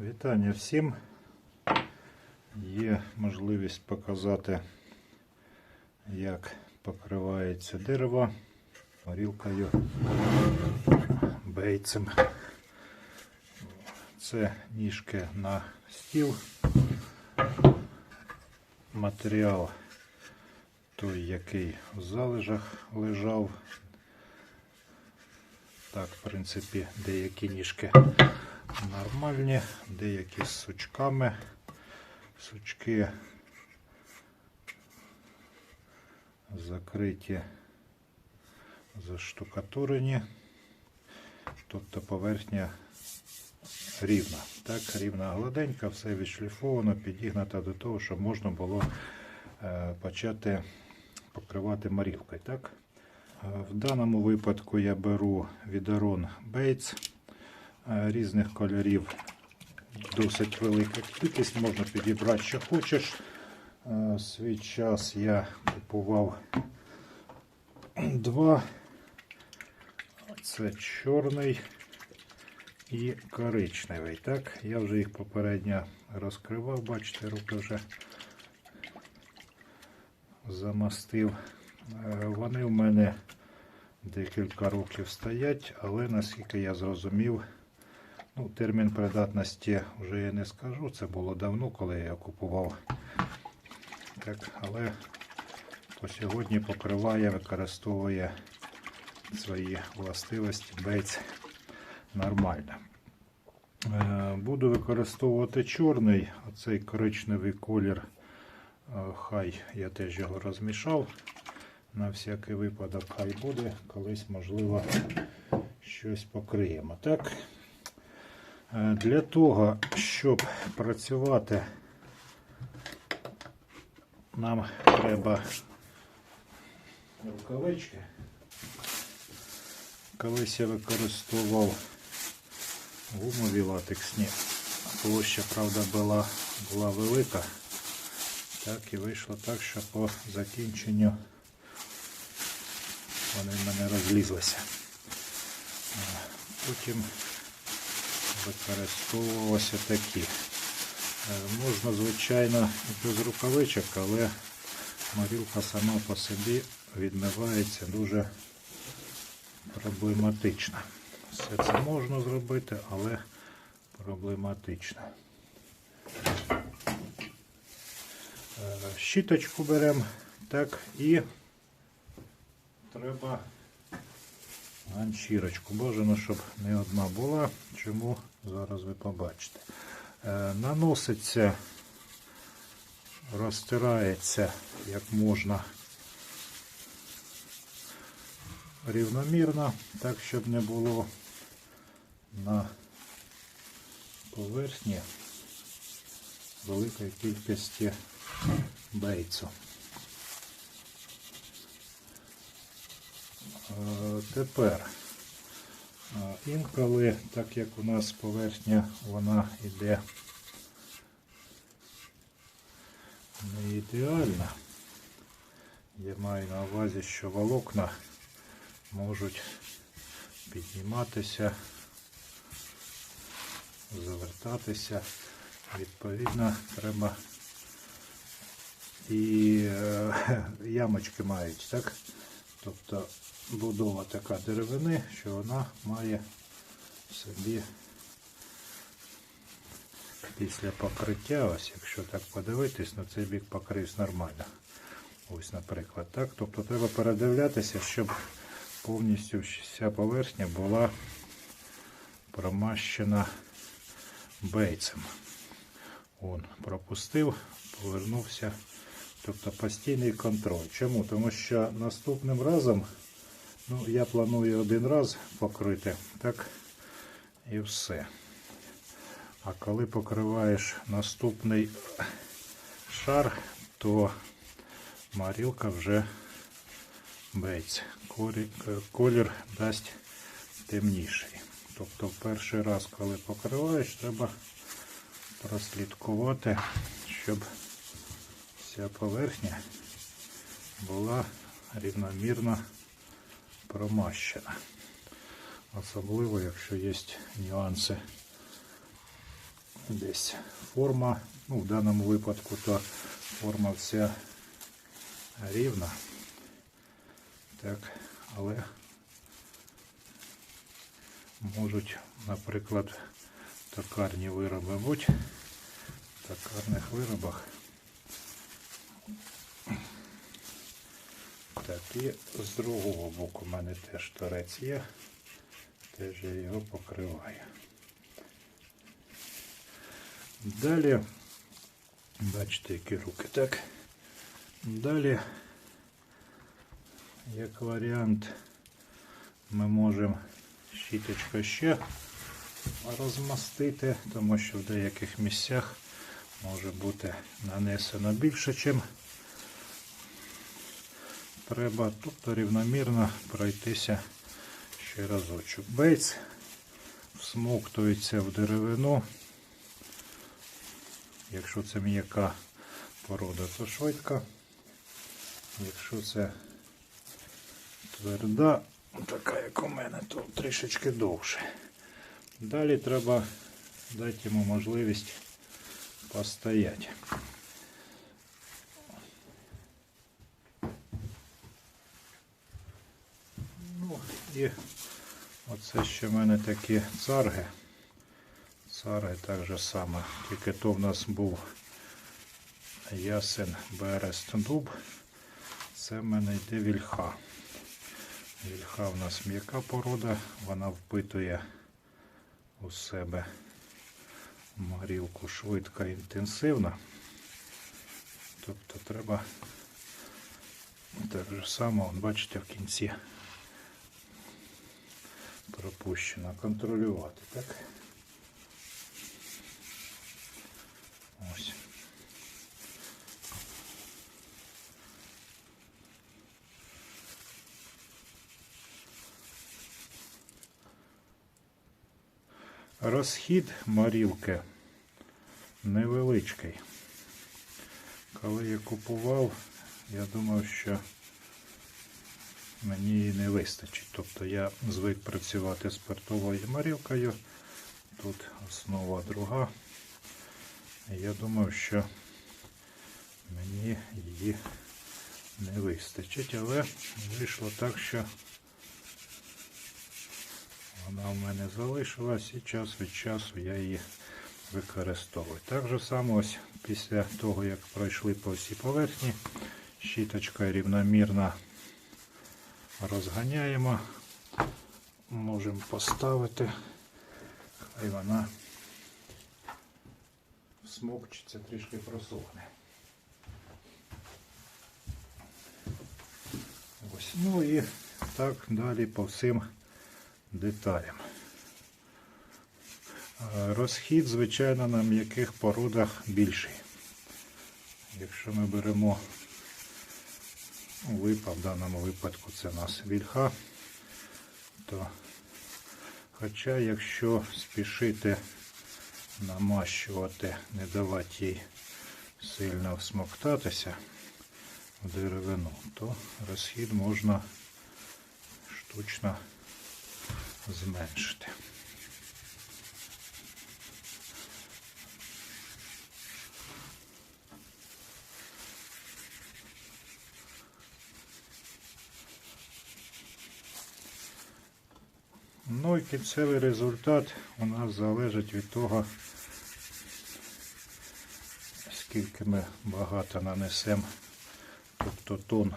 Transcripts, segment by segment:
Вітання всім. Є можливість показати, як покривається дерево горілкою бейцем. Це ніжки на стіл. Матеріал той, який в залежах лежав. Так, в принципі, деякі ніжки нормальні, деякі з сучками. Сучки закриті, заштукатурені, тобто поверхня рівна. Так, рівна гладенька, все відшліфовано, підігнато до того, щоб можна було е, почати покривати марівкою. Так? Е, В даному випадку я беру відерон е, різних кольорів. Досить велика кількість, можна підібрати, що хочеш. Е, Свій час я купував два. Це чорний і коричневий. Так, я вже їх попередньо розкривав, бачите, руки вже замастив. Е, Вони в мене декілька років стоять, але наскільки я зрозумів, ну, термін придатності вже я не скажу. Це було давно, коли я купував. Так, але по сьогодні покриває, використовує свої властивості бейц нормально. Е, Буду використовувати чорний, оцей коричневий колір. е, Хай я теж його розмішав. На всякий випадок хай буде. Колись, можливо, щось покриємо. Так? Е, Для того, щоб працювати, нам треба рукавички. Колись я використовував гумові латексні. Площа, правда, була, була велика. Так і вийшло так, що по закінченню вони в мене розлізлися. Потім використовувалися такі. Е, Можна, звичайно, без рукавичок, але морілка сама по собі відмивається дуже проблематично. Все це можна зробити, але проблематично. Е, Щіточку беремо, так, і треба ганчірочку. Бажано, щоб не одна була. Чому зараз ви побачите. Е, Наноситься, розтирається як можна рівномірно, так, щоб не було на поверхні великої кількості бейцу. Тепер інколи, так як у нас поверхня вона йде не ідеальна, я маю на увазі, що волокна можуть підніматися, завертатися. Відповідно, треба і е, ямочки мають, так? Тобто будова така деревини, що вона має в собі після покриття, ось якщо так подивитись, на цей бік покрився нормально. Ось, наприклад, так. Тобто треба передивлятися, щоб повністю вся поверхня була промащена бейцем. Он пропустив, повернувся. Тобто постійний контроль. Чому? Тому що наступним разом ну, я планую один раз покрити, так і все. А коли покриваєш наступний шар, то марілка вже. Колір, колір дасть темніший. Тобто перший раз, коли покриваєш, треба прослідкувати, щоб вся поверхня була рівномірно промащена. Особливо, якщо є нюанси десь форма, ну в даному випадку то форма вся рівна. Так, але можуть, наприклад, токарні вироби бути в токарних виробах. Так, і з другого боку в мене теж торець є. Теж я його покриваю. Далі, бачите, які руки, так. Далі, як варіант, ми можемо щіточкою ще розмастити, тому що в деяких місцях може бути нанесено більше, чим треба, тобто рівномірно пройтися ще разочок. Бейц всмоктується в деревину. Якщо це м'яка порода, то швидко. Якщо це тверда, така як у мене, то трішечки довше. Далі треба дати йому можливість постояти. Ну і оце ще в мене такі царги. Царги так же само. Тільки то в нас був ясен берест дуб. Це в мене йде вільха. Вільха в нас м'яка порода, вона впитує у себе горілку швидко інтенсивно. Тобто треба так же само, бачите, в кінці пропущено контролювати, так? Ось. Розхід морілки невеличкий. Коли я купував, я думав, що мені її не вистачить. Тобто я звик працювати спиртовою морілкою. Тут основа друга. Я думав, що мені її не вистачить, але вийшло так, що вона в мене залишилась і час від часу я її використовую. Так же само ось після того, як пройшли по всій поверхні, щіточкою рівномірно розганяємо. Можемо поставити, хай вона смокчиться, трішки просохне. Ось. Ну і так далі по всім деталям. Е, Розхід, звичайно, на м'яких породах більший. Якщо ми беремо ну, випа, в даному випадку це у нас вільха, то хоча якщо спішити намащувати, не давати їй сильно всмоктатися в деревину, то розхід можна штучно зменшити. Ну і кінцевий результат у нас залежить від того, скільки ми багато нанесемо, тобто тон,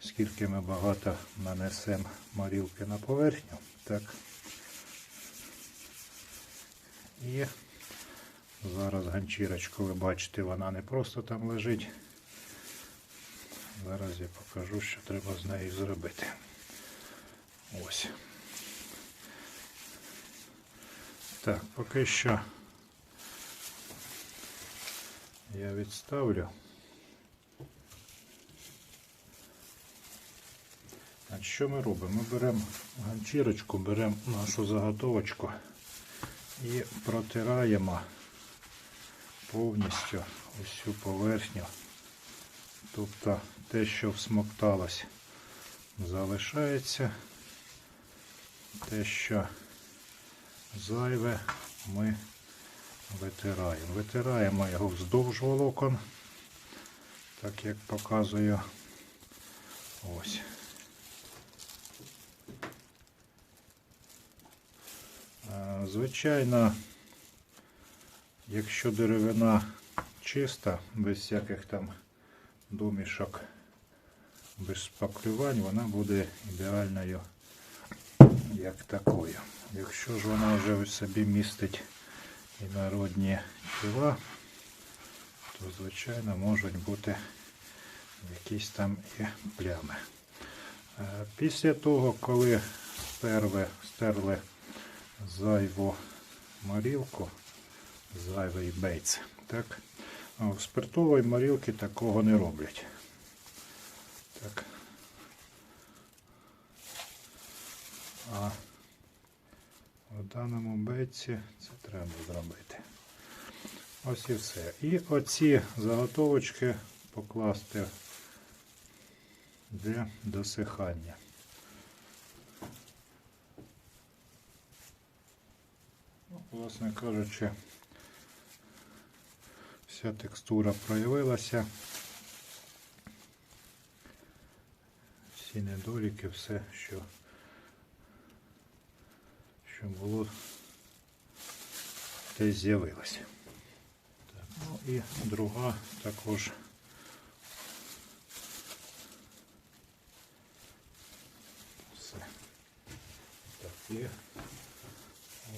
скільки ми багато нанесемо морілки на поверхню. Так. І зараз ганчірочку ви бачите, вона не просто там лежить. Зараз я покажу, що треба з нею зробити. Ось. Так, поки що я відставлю. А що ми робимо? Ми беремо ганчірочку, беремо нашу заготовочку і протираємо повністю усю поверхню. Тобто те, що всмокталось, залишається. Те, що зайве, ми витираємо. Витираємо його вздовж волокон, так як показую. Ось. Е, Звичайно, якщо деревина чиста, без всяких там домішок, без шпаклювань, вона буде ідеальною як такою. Якщо ж вона вже в собі містить інородні тіла, то звичайно можуть бути якісь там і плями. Е, Після того, коли стерли, стерли зайву морілку, зайвий бейц, так, в спиртовій морілці такого не роблять. Так. А в даному бейці це треба зробити. Ось і все. І оці заготовочки покласти для досихання. Ну, Власне кажучи, вся текстура проявилася. Всі недоліки, все, що, що було, те з'явилося. Ну і друга також. Все. Так, і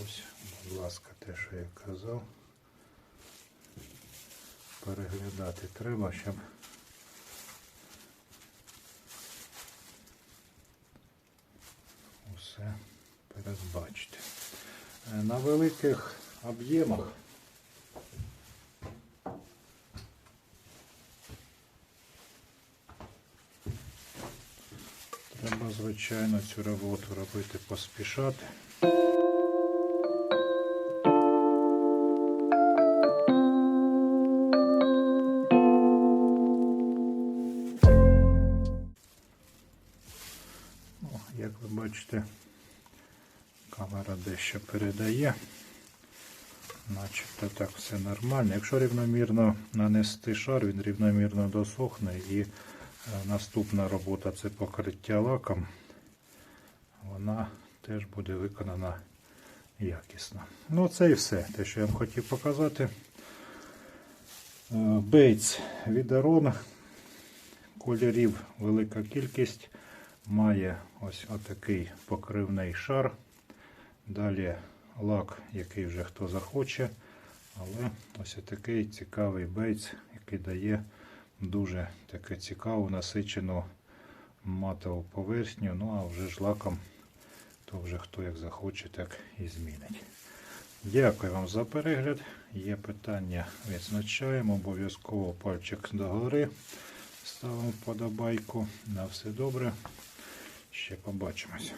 ось, будь ласка, те, що я казав. Переглядати треба, щоб передбачити. Е, На великих об'ємах треба, звичайно, цю роботу робити поспішати. Як ви бачите, дещо передає. Начебто так все нормально. Якщо рівномірно нанести шар, він рівномірно досохне і е, наступна робота це покриття лаком. Вона теж буде виконана якісно. Ну, це і все, те, що я вам хотів показати. Е, Бейтс від Арон. Кольорів велика кількість. Має ось отакий покривний шар. Далі лак, який вже хто захоче. Але ось такий цікавий бейц, який дає дуже таку цікаву насичену матову поверхню. Ну а вже ж лаком, то вже хто як захоче, так і змінить. Дякую вам за перегляд. Є питання, відзначаємо. Обов'язково пальчик догори. Ставимо вподобайку. На все добре. Ще побачимося.